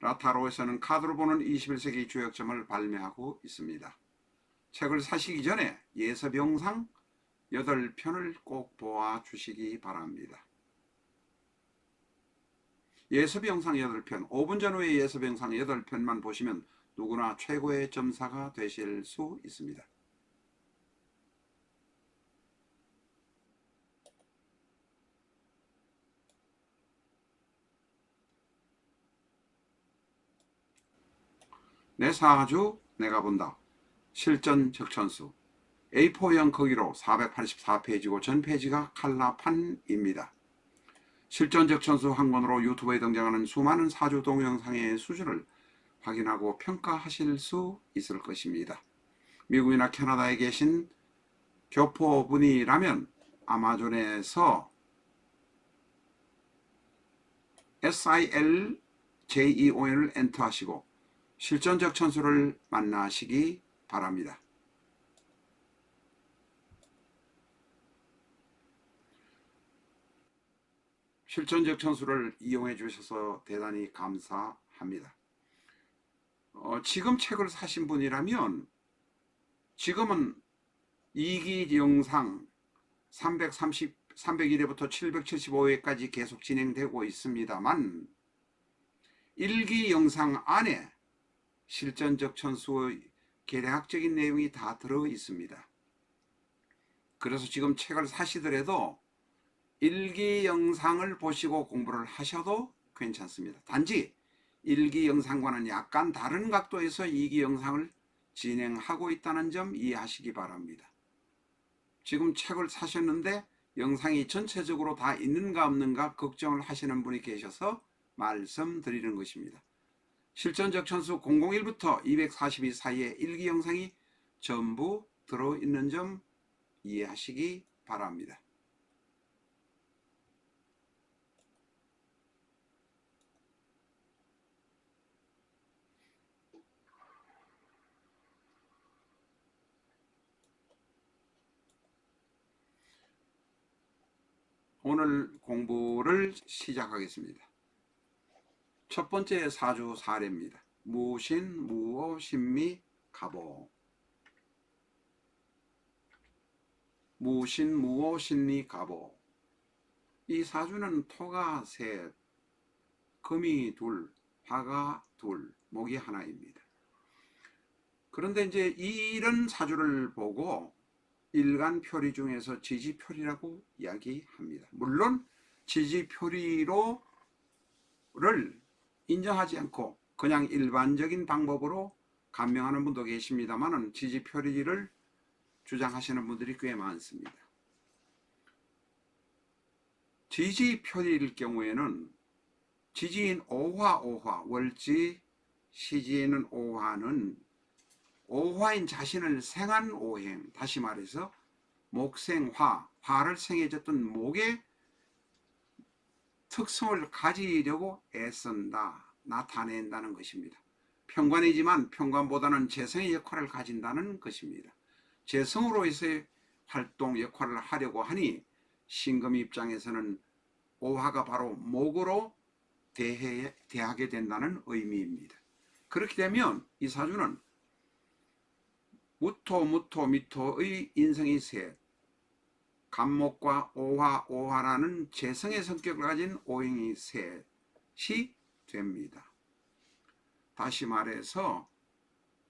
라타로에서는 카드로 보는 21세기 주역점을 발매하고 있습니다. 책을 사시기 전에 예습 영상 8편을 꼭 보아 주시기 바랍니다. 예습 영상 8편, 5분 전후의 예습 영상 8편만 보시면 누구나 최고의 점사가 되실 수 있습니다. 내 사주 내가 본다. 실전 적천수 A4형 크기로 484페이지고 전 페이지가 칼라판입니다. 실전 적천수 한 권으로 유튜브에 등장하는 수많은 사주 동영상의 수준을 확인하고 평가하실 수 있을 것입니다. 미국이나 캐나다에 계신 교포분이라면 아마존에서 SILJEON을 엔터하시고 실전적 천수를 만나시기 바랍니다. 실전적 천수를 이용해 주셔서 대단히 감사합니다. 어, 지금 책을 사신 분이라면 지금은 2기 영상 330, 301회부터 775회까지 계속 진행되고 있습니다만 1기 영상 안에 실전적 천수의 계략적인 내용이 다 들어 있습니다. 그래서 지금 책을 사시더라도 일기 영상을 보시고 공부를 하셔도 괜찮습니다. 단지 일기 영상과는 약간 다른 각도에서 이기 영상을 진행하고 있다는 점 이해하시기 바랍니다. 지금 책을 사셨는데 영상이 전체적으로 다 있는가 없는가 걱정을 하시는 분이 계셔서 말씀드리는 것입니다. 실전적 천수 001부터 242 사이에 일기 영상이 전부 들어있는 점 이해하시기 바랍니다. 오늘 공부를 시작하겠습니다. 첫 번째 사주 사례입니다. 무신, 무오, 신미, 가보. 무신, 무오, 신미, 가보. 이 사주는 토가 셋, 금이 둘, 화가 둘, 목이 하나입니다. 그런데 이제 이런 사주를 보고 일간 표리 중에서 지지 표리라고 이야기합니다. 물론 지지 표리로를 인정하지 않고 그냥 일반적인 방법으로 감명하는 분도 계십니다만은 지지 표리를 주장하시는 분들이 꽤 많습니다. 지지 표리일 경우에는 지지인 오화 오화 월지 시지에는 오화는 오화인 자신을 생한 오행 다시 말해서 목생화 화를 생해졌던 목의 특성을 가지려고 애쓴다 나타낸다는 것입니다. 평관이지만 평관보다는 재성의 역할을 가진다는 것입니다. 재성으로서의 활동 역할을 하려고 하니 신금 입장에서는 오화가 바로 목으로 대해, 대하게 된다는 의미입니다. 그렇게 되면 이 사주는 무토, 무토, 미토의 인성이 셋, 간목과 오화, 오화라는 재성의 성격을 가진 오행이 셋이 됩니다. 다시 말해서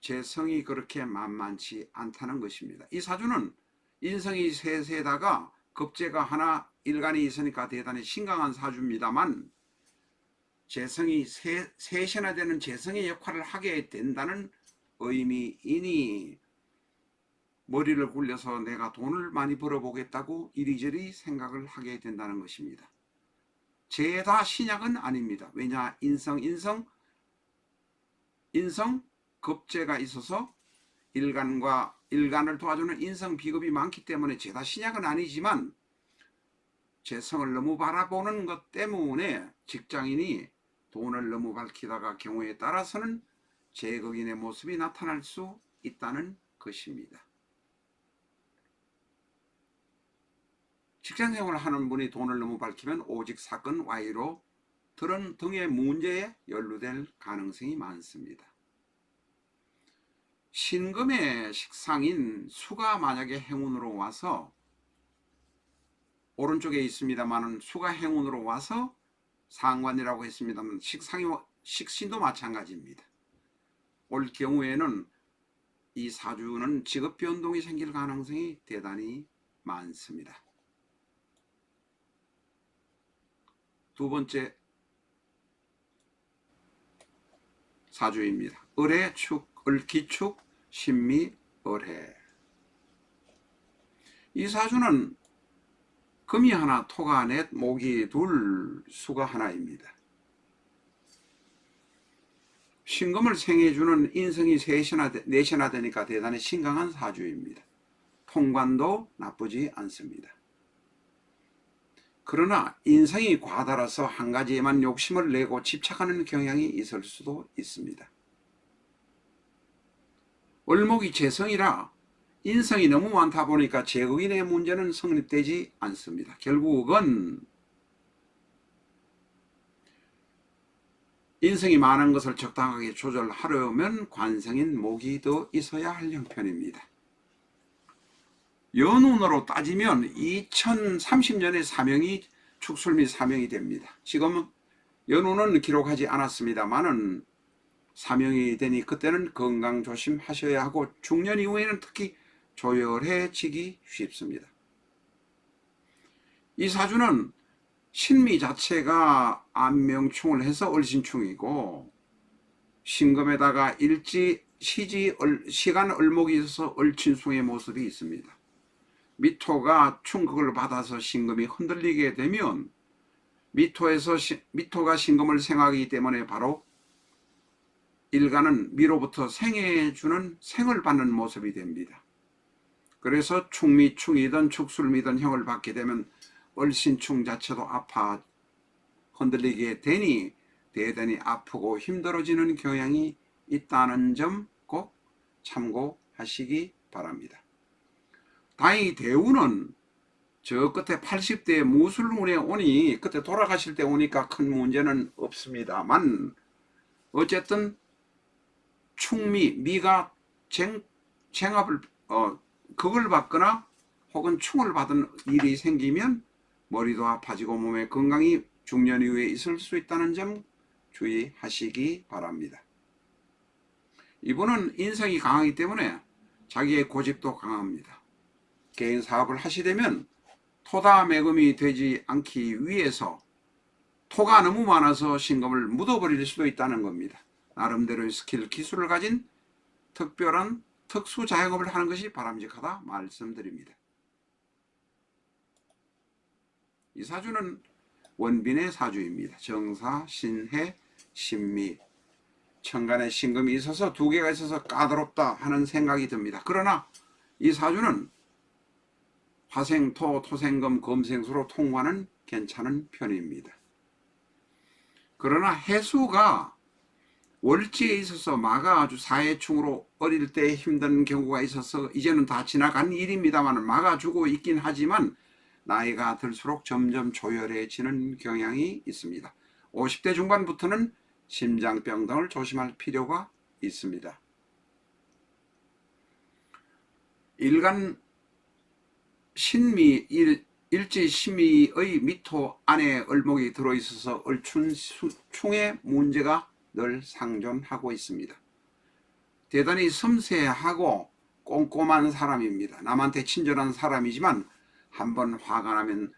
재성이 그렇게 만만치 않다는 것입니다. 이 사주는 인성이 셋에다가 급제가 하나 일간이 있으니까 대단히 심각한 사주입니다만 재성이 세, 셋이나 되는 재성의 역할을 하게 된다는 의미이니 머리를 굴려서 내가 돈을 많이 벌어보겠다고 이리저리 생각을 하게 된다는 것입니다. 죄다 신약은 아닙니다. 왜냐 인성 인성 인성 급제가 있어서 일간과 일간을 도와주는 인성 비급이 많기 때문에 죄다 신약은 아니지만 재성을 너무 바라보는 것 때문에 직장인이 돈을 너무 밝히다가 경우에 따라서는 제거인의 모습이 나타날 수 있다는 것입니다. 직장 생활을 하는 분이 돈을 너무 밝히면 오직 사건 Y로 들은 등의 문제에 연루될 가능성이 많습니다. 신금의 식상인 수가 만약에 행운으로 와서 오른쪽에 있습니다만은 수가 행운으로 와서 상관이라고 했습니다만 식상이 식신도 마찬가지입니다. 올 경우에는 이 사주는 직업 변동이 생길 가능성이 대단히 많습니다. 두 번째 사주입니다. 을의 축, 을 기축, 신미, 을해. 이 사주는 금이 하나, 토가 넷, 목이 둘, 수가 하나입니다. 신금을 생해주는 인성이 셋이나, 되- 넷이나 되니까 대단히 신강한 사주입니다. 통관도 나쁘지 않습니다. 그러나 인성이 과달아서 한 가지에만 욕심을 내고 집착하는 경향이 있을 수도 있습니다. 을목이 재성이라 인성이 너무 많다 보니까 제국인의 문제는 성립되지 않습니다. 결국은 인성이 많은 것을 적당하게 조절하려면 관성인 목이 더 있어야 할 형편입니다. 연운으로 따지면 2030년에 사명이 축술 및 사명이 됩니다. 지금은 연운은 기록하지 않았습니다만은 사명이 되니 그때는 건강 조심하셔야 하고 중년 이후에는 특히 조열해지기 쉽습니다. 이 사주는 신미 자체가 안명충을 해서 을신충이고 신금에다가 일지 시지 을, 시간 을목이 있어서 을친숭의 모습이 있습니다. 미토가 충극을 받아서 신금이 흔들리게 되면 미토에서 시, 미토가 신금을 생하기 때문에 바로 일간은 미로부터 생해주는 생을 받는 모습이 됩니다. 그래서 충미충이든 축술미든 형을 받게 되면 얼신충 자체도 아파 흔들리게 되니 대단히 아프고 힘들어지는 경향이 있다는 점 꼭 참고하시기 바랍니다. 다행히 대우는 저 끝에 80대 무술운에 오니 그때 돌아가실 때 오니까 큰 문제는 없습니다만 어쨌든 충미 미가 쟁, 쟁압을 어 그걸 받거나 혹은 충을 받은 일이 생기면 머리도 아파지고 몸의 건강이 중년 이후에 있을 수 있다는 점 주의하시기 바랍니다. 이분은 인성이 강하기 때문에 자기의 고집도 강합니다. 개인 사업을 하시려면 토다 매금이 되지 않기 위해서 토가 너무 많아서 신금을 묻어버릴 수도 있다는 겁니다. 나름대로의 스킬, 기술을 가진 특별한 특수 자영업을 하는 것이 바람직하다 말씀드립니다. 이 사주는 원빈의 사주입니다. 정사, 신해, 신미, 천간에 신금이 있어서 두 개가 있어서 까다롭다 하는 생각이 듭니다. 그러나 이 사주는 화생토, 토생금, 금생수로 통과는 괜찮은 편입니다. 그러나 해수가 월지에 있어서 마가 아주 사해충으로 어릴 때 힘든 경우가 있어서 이제는 다 지나간 일입니다만 막아주고 있긴 하지만 나이가 들수록 점점 조열해지는 경향이 있습니다. 50대 중반부터는 심장병 등을 조심할 필요가 있습니다. 일간 신미 일, 일지 신미의 미토 안에 을목이 들어있어서 을춘충의 문제가 늘 상존하고 있습니다. 대단히 섬세하고 꼼꼼한 사람입니다. 남한테 친절한 사람이지만 한번 화가 나면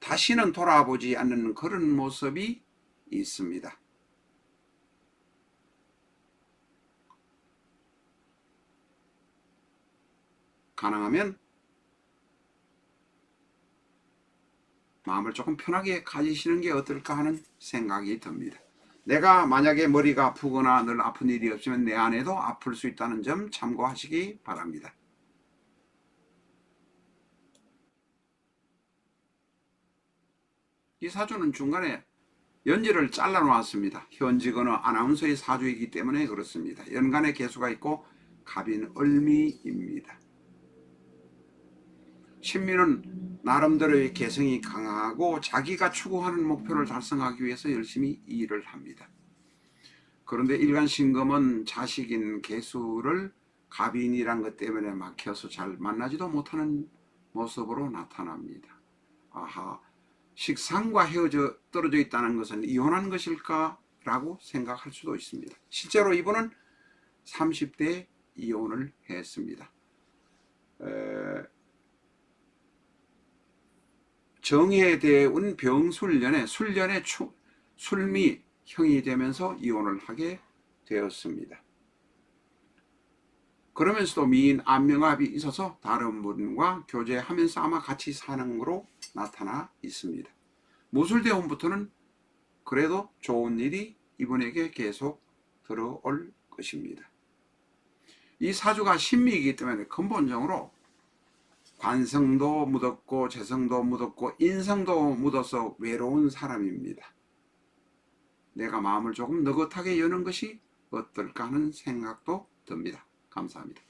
다시는 돌아보지 않는 그런 모습이 있습니다. 가능하면 마음을 조금 편하게 가지시는 게 어떨까 하는 생각이 듭니다. 내가 만약에 머리가 아프거나 늘 아픈 일이 없으면 내 아내도 아플 수 있다는 점 참고하시기 바랍니다. 이 사주는 중간에 연지를 잘라 놓았습니다. 현직은 아나운서의 사주이기 때문에 그렇습니다. 연간의 개수가 있고 갑인 을미입니다. 신미는 나름대로의 개성이 강하고 자기가 추구하는 목표를 달성하기 위해서 열심히 일을 합니다. 그런데 일간 신금은 자식인 개수를 갑인이란 것 때문에 막혀서 잘 만나지도 못하는 모습으로 나타납니다. 아하, 식상과 헤어져 떨어져 있다는 것은 이혼한 것일까? 라고 생각할 수도 있습니다. 실제로 이분은 30대 이혼을 했습니다. 에, 정해대운 병술년에 술년에 추, 술미 형이 되면서 이혼을 하게 되었습니다. 그러면서도 미인 안명합이 있어서 다른 분과 교제하면서 아마 같이 사는 거로 나타나 있습니다. 무술대원부터는 그래도 좋은 일이 이분에게 계속 들어올 것입니다. 이 사주가 신미이기 때문에 근본적으로 관성도 묻었고 재성도 묻었고 인성도 묻어서 외로운 사람입니다. 내가 마음을 조금 느긋하게 여는 것이 어떨까 하는 생각도 듭니다. 감사합니다.